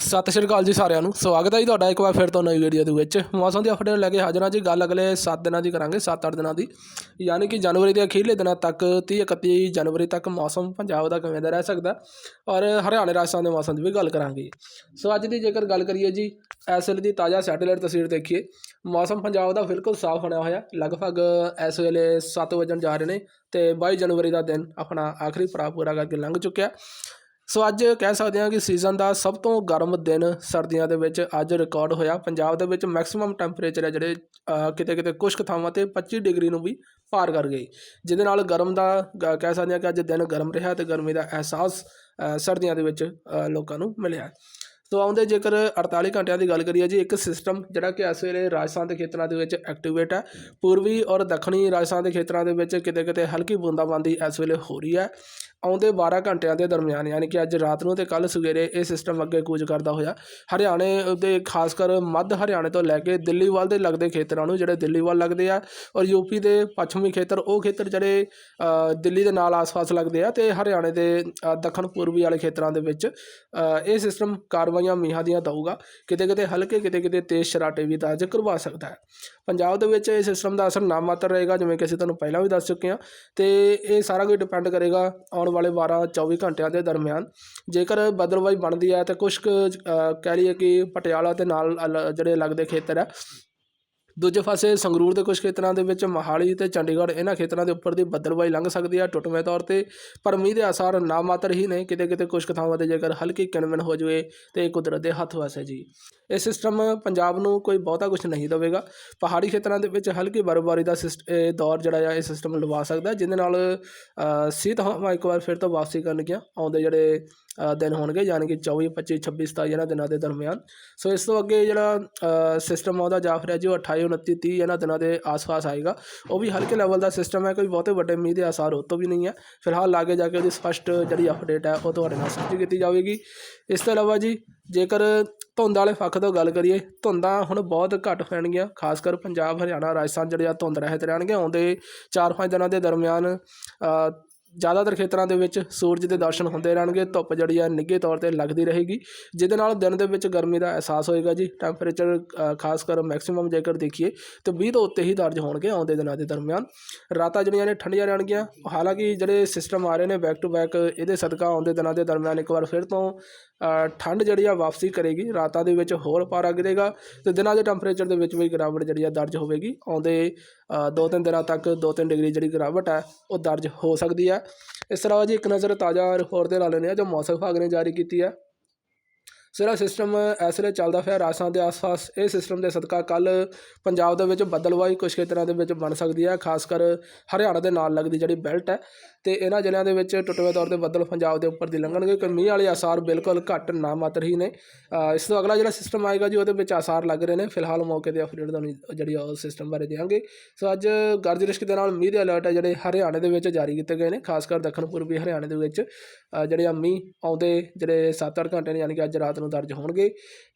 ਸਤਿ ਸ਼੍ਰੀ ਅਕਾਲ ਜੀ ਸਾਰਿਆਂ ਨੂੰ। ਸਵਾਗਤ ਹੈ ਜੀ ਤੁਹਾਡਾ ਇੱਕ ਵਾਰ ਫਿਰ ਤੋਂ ਨਵੀਂ ਵੀਡੀਓ ਦੇ ਵਿੱਚ। ਮੌਸਮ ਦੀ ਅਪਡੇਟ ਲੈ ਕੇ ਹਾਜ਼ਰ ਹਾਂ ਜੀ। ਗੱਲ ਅਗਲੇ 7 ਦਿਨਾਂ ਦੀ ਕਰਾਂਗੇ 7-8 ਦਿਨਾਂ ਦੀ। ਯਾਨੀ ਕਿ ਜਨਵਰੀ ਦੇ ਅਖੀਰਲੇ ਦਿਨਾਂ ਤੱਕ 30-31 ਜਨਵਰੀ ਤੱਕ ਮੌਸਮ ਪੰਜਾਬ ਦਾ ਕਿਵੇਂ ਦਾ ਰਹਿ ਸਕਦਾ ਔਰ ਹਰਿਆਣਾ, ਰਾਜਸਥਾਨ ਦੇ ਮੌਸਮ ਦੀ ਵੀ ਗੱਲ ਕਰਾਂਗੇ। ਸੋ ਅੱਜ ਦੀ ਜੇਕਰ ਗੱਲ ਕਰੀਏ ਜੀ, ਇਸ ਵੇਲੇ ਦੀ ਤਾਜ਼ਾ ਸੈਟੇਲਾਈਟ ਤਸਵੀਰ ਦੇਖੀਏ, ਮੌਸਮ ਪੰਜਾਬ ਦਾ ਬਿਲਕੁਲ ਸਾਫ਼ ਬਣਿਆ ਹੋਇਆ। ਲਗਭਗ ਇਸ ਵੇਲੇ 7 ਵਜਣ ਜਾ ਰਹੇ ਨੇ ਤੇ 22 ਜਨਵਰੀ ਦਾ ਦਿਨ ਆਪਣਾ ਆਖਰੀ ਪੜਾਅ ਪੂਰਾ ਕਰਕੇ ਲੰਘ ਚੁੱਕਿਆ। ਸੋ ਅੱਜ ਕਹਿ ਸਕਦੇ ਹਾਂ ਕਿ ਸੀਜ਼ਨ ਦਾ ਸਭ ਤੋਂ ਗਰਮ ਦਿਨ ਸਰਦੀਆਂ ਦੇ ਵਿੱਚ ਅੱਜ ਰਿਕਾਰਡ ਹੋਇਆ। ਪੰਜਾਬ ਦੇ ਵਿੱਚ ਮੈਕਸਿਮਮ ਟੈਂਪਰੇਚਰ ਹੈ ਜਿਹੜੇ ਕਿਤੇ ਕਿਤੇ ਕੁਝ ਕੁ ਥਾਵਾਂ ਤੇ 25 ਡਿਗਰੀ ਨੂੰ ਵੀ ਪਾਰ ਕਰ ਗਈ ਜਿਹਦੇ ਨਾਲ ਗਰਮ ਦਾ ਗ- ਕਹਿ ਸਕਦੇ ਹਾਂ ਕਿ ਅੱਜ ਦਿਨ ਗਰਮ ਰਿਹਾ ਤੇ ਗਰਮੀ ਦਾ ਅਹਿਸਾਸ ਸਰਦੀਆਂ ਦੇ ਵਿੱਚ ਲੋਕਾਂ ਨੂੰ ਮਿਲਿਆ। ਸੋ ਆਉਂਦੇ ਜੇਕਰ 48 ਘੰਟਿਆਂ ਦੀ ਗੱਲ ਕਰੀਏ ਜੀ, ਇੱਕ ਸਿਸਟਮ ਜਿਹੜਾ ਕਿ ਇਸ ਵੇਲੇ ਰਾਜਸਥਾਨ ਦੇ ਖੇਤਰਾਂ ਦੇ ਵਿੱਚ ਐਕਟੀਵੇਟ ਹੈ। ਪੂਰਬੀ ਔਰ ਦੱਖਣੀ ਰਾਜਸਥਾਨ ਦੇ ਖੇਤਰਾਂ ਦੇ ਵਿੱਚ ਕਿਤੇ ਕਿਤੇ ਹਲਕੀ ਬੂੰਦਾਬਾਂਦੀ ਇਸ ਵੇਲੇ ਹੋ ਰਹੀ ਹੈ। ਆਉਂਦੇ 12 ਘੰਟਿਆਂ ਦੇ ਦਰਮਿਆਨ, ਯਾਨੀ ਕਿ ਅੱਜ ਰਾਤ ਨੂੰ ਤੇ ਕੱਲ ਸਵੇਰੇ ਇਹ ਸਿਸਟਮ ਅੱਗੇ ਕੂਚ ਕਰਦਾ ਹੋਇਆ। ਹਰਿਆਣੇ ਦੇ ਖਾਸ ਕਰ ਮੱਧ ਹਰਿਆਣੇ ਤੋਂ ਲੈ ਕੇ ਦਿੱਲੀ ਵੱਲ ਦੇ ਲੱਗਦੇ ਖੇਤਰਾਂ ਨੂੰ, ਜਿਹੜੇ ਦਿੱਲੀ ਵੱਲ ਲੱਗਦੇ ਆ, ਔਰ ਯੂਪੀ ਦੇ ਪੱਛਮੀ ਖੇਤਰ, ਉਹ ਖੇਤਰ ਜਿਹੜੇ ਦਿੱਲੀ ਦੇ ਨਾਲ ਆਸ-ਪਾਸ ਲੱਗਦੇ ਆ ਤੇ ਹਰਿਆਣੇ ਦੇ ਦੱਖਣ ਪੂਰਬੀ ਵਾਲੇ ਖੇਤਰਾਂ ਦੇ ਵਿੱਚ ਇਹ ਸਿਸਟਮ ਕਾਰਵਾਈਆਂ ਮੀਂਹਾਂ ਦੀਆਂ ਦਊਗਾ ਕਿਤੇ ਕਿਤੇ ਹਲਕੇ ਕਿਤੇ ਕਿਤੇ ਤੇਜ਼ ਸ਼ਰਾਟੇ ਵੀ ਦਰਜ ਕਰਵਾ ਸਕਦਾ ਹੈ। ਪੰਜਾਬ ਦੇ ਵਿੱਚ ਇਹ ਸਿਸਟਮ ਦਾ ਅਸਰ ਨਾਮਾਤਰ ਰਹੇਗਾ, ਜਿਵੇਂ ਕਿ ਅਸੀਂ ਤੁਹਾਨੂੰ ਪਹਿਲਾਂ ਵੀ ਦੱਸ ਚੁੱਕੇ ਹਾਂ। ਤੇ ਇਹ ਸਾਰਾ ਕੁਝ ਡਿਪੈਂਡ ਕਰੇਗਾ ਔਨ ਆਉਣ ਵਾਲੇ 12 24 ਘੰਟਿਆਂ ਦੇ ਦਰਮਿਆਨ। ਜੇਕਰ ਬਦਲਵਾਈ ਬਣਦੀ ਹੈ ਤਾਂ ਕੁਝ ਕੁ ਕਹਿ ਲਈਏ ਕਿ ਪਟਿਆਲਾ ਤੇ ਨਾਲ ਅਲ- ਜਿਹੜੇ ਲੱਗਦੇ ਖੇਤਰ ਹੈ ਦੂਜੇ ਪਾਸੇ ਸੰਗਰੂਰ ਦੇ ਕੁਝ ਖੇਤਰਾਂ ਦੇ ਵਿੱਚ ਮੋਹਾਲੀ ਤੇ ਚੰਡੀਗੜ੍ਹ ਇਹਨਾਂ ਖੇਤਰਾਂ ਦੇ ਉੱਪਰ ਦੀ ਬੱਦਲਵਾਈ ਲੰਘ ਸਕਦੀ ਹੈ ਟੁੱਟਵੇਂ ਤੌਰ ਤੇ ਪਰ ਮੀਂਹ ਦੇ ਆਸਾਰ ਨਾ ਮਾਤਰ ਹੀ ਨੇ ਕਿਤੇ ਕਿਤੇ ਕੁਝ ਕੁ ਥਾਵਾਂ ਤੇ ਜੇਕਰ ਹਲਕੀ ਕਿਣਮਿਣ ਹੋ ਜਾਵੇ ਤੇ ਇਹ ਕੁਦਰਤ ਦੇ ਹੱਥ ਵਸ ਹੈ ਜੀ। ਇਹ ਸਿਸਟਮ ਪੰਜਾਬ ਨੂੰ ਕੋਈ ਬਹੁਤਾ ਕੁਝ ਨਹੀਂ ਦੇਵੇਗਾ। ਪਹਾੜੀ ਖੇਤਰਾਂ ਦੇ ਵਿੱਚ ਹਲਕੀ ਬਰਫ਼ਬਾਰੀ ਦਾ ਸਿਸਟ ਇਹ ਦੌਰ ਜਿਹੜਾ ਆ ਇਹ ਸਿਸਟਮ ਲਵਾ ਸਕਦਾ ਜਿਹਦੇ ਨਾਲ ਅ, ਸ਼ੀਤ ਹਵਾ ਇੱਕ ਵਾਰ ਫਿਰ ਤੋਂ ਵਾਪਸੀ ਕਰਨਗੀਆਂ। ਆਉਂਦੇ ਜਿਹੜੇ ਦਿਨ ਹੋਣਗੇ, ਯਾਨੀ ਕਿ 24 25 26 27 ਇਹਨਾਂ ਦਿਨਾਂ ਦੇ ਦਰਮਿਆਨ। ਸੋ ਇਸ ਤੋਂ ਅੱਗੇ ਜਿਹੜਾ ਸਿਸਟਮ ਆਉਂਦਾ ਜਾਂ ਫਿਰ ਹੈ ਜੋ 28 29 30 ਇਹਨਾਂ ਦਿਨਾਂ ਦੇ ਆਸ-ਪਾਸ ਆਏਗਾ। ਉਹ ਵੀ ਹਲਕੇ ਲੈਵਲ ਦਾ ਸਿਸਟਮ ਹੈ, ਕੋਈ ਬਹੁਤੇ ਵੱਡੇ ਮੀਂਹ ਦੇ ਆਸਾਰ ਉਹ ਤੋਂ ਵੀ ਨਹੀਂ ਹੈ। ਫਿਲਹਾਲ ਲਾਗੇ ਜਾ ਕੇ ਉਹਦੀ ਸਪਸ਼ਟ ਜਿਹੜੀ ਅਪਡੇਟ ਹੈ, ਉਹ ਤੁਹਾਡੇ ਨਾਲ ਸਾਂਝੀ ਕੀਤੀ ਜਾਵੇਗੀ। ਇਸ ਤੋਂ ਇਲਾਵਾ ਜੀ, ਜੇਕਰ ਧੁੰਦ ਵਾਲੇ ਪੱਖ ਤੋਂ ਗੱਲ ਕਰੀਏ, ਧੁੰਦਾਂ ਹੁਣ ਬਹੁਤ ਘੱਟ ਹੋਣਗੀਆਂ, ਖਾਸ ਕਰ ਪੰਜਾਬ, ਹਰਿਆਣਾ, ਰਾਜਸਥਾਨ ਜਿਹੜੇ ਆ ਧੁੰਦ ਰਹਿਤ ਰਹਿਣਗੇ। ਆਉਂਦੇ 4-5 ਦਿਨਾਂ ਦੇ ਦਰਮਿਆਨ ਜ਼ਿਆਦਾਤਰ ਖੇਤਰਾਂ ਦੇ ਵਿੱਚ ਸੂਰਜ ਦੇ ਦਰਸ਼ਨ ਹੁੰਦੇ ਰਹਿਣਗੇ ਧੁੱਪ ਜਿਹੜੀ ਆ ਨਿੱਘੇ ਤੌਰ ਤੇ ਲੱਗਦੀ ਰਹੇਗੀ। ਜਿਹਦੇ ਨਾਲ ਦਿਨ ਦੇ ਵਿੱਚ ਗਰਮੀ ਦਾ ਅਹਿਸਾਸ ਹੋਏਗਾ ਜੀ। ਟੈਂਪਰੇਚਰ ਖਾਸ ਕਰ ਮੈਕਸਿਮਮ ਜੇਕਰ ਦੇਖੀਏ ਤਾਂ 20 ਤੋਂ ਉੱਤੇ ਹੀ ਦਰਜ ਹੋਣਗੇ ਆਉਂਦੇ ਦਿਨਾਂ ਦੇ ਦਰਮਿਆਨ। ਰਾਤਾਂ ਜਿਹੜੀਆਂ ਨੇ ਠੰਡੀਆਂ ਰਹਿਣਗੀਆਂ। ਹਾਲਾਂਕਿ ਜਿਹੜੇ ਸਿਸਟਮ ਆ ਰਹੇ ਨੇ ਬੈਕ ਟੂ ਬੈਕ ਇਹਦੇ ਸਦਕਾ ਆਉਂਦੇ ਦਿਨਾਂ ਦੇ ਦਰਮਿਆਨ ਇੱਕ ਵਾਰ ਫਿਰ ਤੋਂ ਠੰਡ ਜਿਹੜੀ ਆ ਵਾਪਸੀ ਕਰੇਗੀ। ਰਾਤਾਂ ਦੇ ਵਿੱਚ ਹੋਰ ਪਾਰਾ ਗਿਰੇਗਾ ਤੇ ਦਿਨਾਂ ਦੇ ਟੈਂਪਰੇਚਰ ਦੇ ਵਿੱਚ ਵੀ ਗਿਰਾਵਟ ਜਿਹੜੀ ਆ ਦਰਜ ਹੋਵੇਗੀ। ਆਉਂਦੇ ਅ, ਦੋ ਤਿੰਨ ਦਿਨਾਂ ਤੱਕ ਦੋ ਤਿੰਨ ਡਿਗਰੀ ਜਿਹੜੀ ਗਿਰਾਵਟ ਹੈ ਉਹ ਦਰਜ ਹੋ ਸਕਦੀ ਹੈ ਇਸ ਤਰ੍ਹਾਂ ਜੀ ਇੱਕ ਨਜ਼ਰ ਤਾਜ਼ਾ ਰਿਪੋਰਟ ਤੇ ਲਾ ਲੈਂਦੇ ਹਾਂ ਜੋ ਮੌਸਮ ਵਿਭਾਗ ਨੇ ਜਾਰੀ ਕੀਤੀ ਹੈ। ਸਿਰਾ ਸਿਸਟਮ ਇਸ ਵੇਲੇ ਚੱਲਦਾ ਪਿਆ ਰਾਜਸਥਾਨ ਦੇ ਆਸ-ਪਾਸ। ਇਹ ਸਿਸਟਮ ਦੇ ਸਦਕਾ ਕੱਲ ਪੰਜਾਬ ਦੇ ਵਿੱਚ ਬੱਦਲਵਾਈ ਕੁਝ ਖੇਤਰਾਂ ਦੇ ਵਿੱਚ ਬਣ ਸਕਦੀ ਹੈ, ਖਾਸ ਕਰ ਹਰਿਆਣਾ ਦੇ ਨਾਲ ਲੱਗਦੀ ਜਿਹੜੀ ਬੈਲਟ ਹੈ। ਤੇ ਇਹਨਾਂ ਜ਼ਿਲ੍ਹਿਆਂ ਦੇ ਵਿੱਚ ਟੁੱਟਵੇਂ ਤੌਰ ਤੇ ਬੱਦਲ ਪੰਜਾਬ ਦੇ ਉੱਪਰ ਦੀ ਲੰਘਣਗੇ ਕਿ ਮੀਂਹ ਵਾਲੇ ਆਸਾਰ ਬਿਲਕੁਲ ਘੱਟ ਨਾ ਮਾਤਰ ਹੀ ਨੇ। ਇਸ ਤੋਂ ਅਗਲਾ ਜਿਹੜਾ ਸਿਸਟਮ ਆਏਗਾ ਜੀ, ਉਹਦੇ ਵਿੱਚ ਆਸਾਰ ਲੱਗ ਰਹੇ ਨੇ। ਫਿਲਹਾਲ ਮੌਕੇ ਤੇ ਅਪਡੇਟ ਤੁਹਾਨੂੰ ਜਿਹੜੀ ਆ ਉਹ ਸਿਸਟਮ ਬਾਰੇ ਦੇਵਾਂਗੇ ਸੋ ਅੱਜ ਗਰਜ ਰਿਸ਼ਕ ਦੇ ਨਾਲ ਮੀਂਹ ਦੇ ਅਲਰਟ ਹੈ ਜਿਹੜੇ ਹਰਿਆਣੇ ਦੇ ਵਿੱਚ ਜਾਰੀ ਕੀਤੇ ਗਏ ਨੇ, ਖਾਸ ਕਰ ਦੱਖਣ ਪੂਰਬੀ ਹਰਿਆਣੇ ਦੇ ਵਿੱਚ। ਜਿਹੜੇ ਆ ਮੀਂਹ ਆਉਂਦੇ ਜਿਹੜੇ 7-8 ਘੰਟੇ ਨੇ, ਯਾਨੀ ਕਿ ਅੱਜ ਰਾਤ ਨੂੰ ਦਰਜ ਹੋਣਗੇ।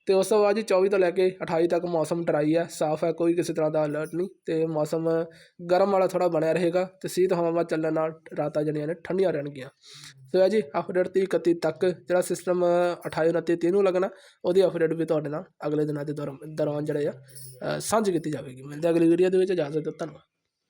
ਤੇ ਉਸ ਤੋਂ ਬਾਅਦ ਜੀ 24 ਤੋਂ ਲੈ ਕੇ 28 ਤੱਕ ਮੌਸਮ ਡਰਾਈ ਹੈ ਸਾਫ਼ ਹੈ ਕੋਈ ਕਿਸੇ ਤਰ੍ਹਾਂ ਦਾ ਅਲਰਟ ਨਹੀਂ। ਤੇ ਮੌਸਮ ਗਰਮ ਵਾਲਾ ਥੋੜਾ ਬਣਿਆ ਰਹੇਗਾ ਤੇ ਸੀਤ ਹਵਾਵਾਂ ਚੱਲਣ ਨਾਲ ਰਾਤਾਂ ਜਿਹੜੀਆਂ ਨੇ ਠੰਡੀਆਂ ਰਹਿਣਗੀਆਂ। ਸੋ ਇਹ ਜੀ ਅਪਡੇਟ 30 31 ਤੱਕ ਜਿਹੜਾ ਸਿਸਟਮ 28 29 30 ਨੂੰ ਲੱਗਣਾ, ਉਹਦੀ ਅਪਡੇਟ ਵੀ ਤੁਹਾਡੇ ਨਾਲ ਅਗਲੇ ਦਿਨਾਂ ਦੇ ਦੌਰਾਨ ਦੌਰਾਨ ਜਿਹੜੇ ਆ ਸਾਂਝੀ ਕੀਤੀ ਜਾਵੇਗੀ। ਮਿਲਦੇ ਹਾਂ ਅਗਲੀ ਵੀਡੀਓ ਦੇ ਵਿੱਚ, ਇਜਾਜ਼ਤ ਦਿਓ ਧੰਨਵਾਦ।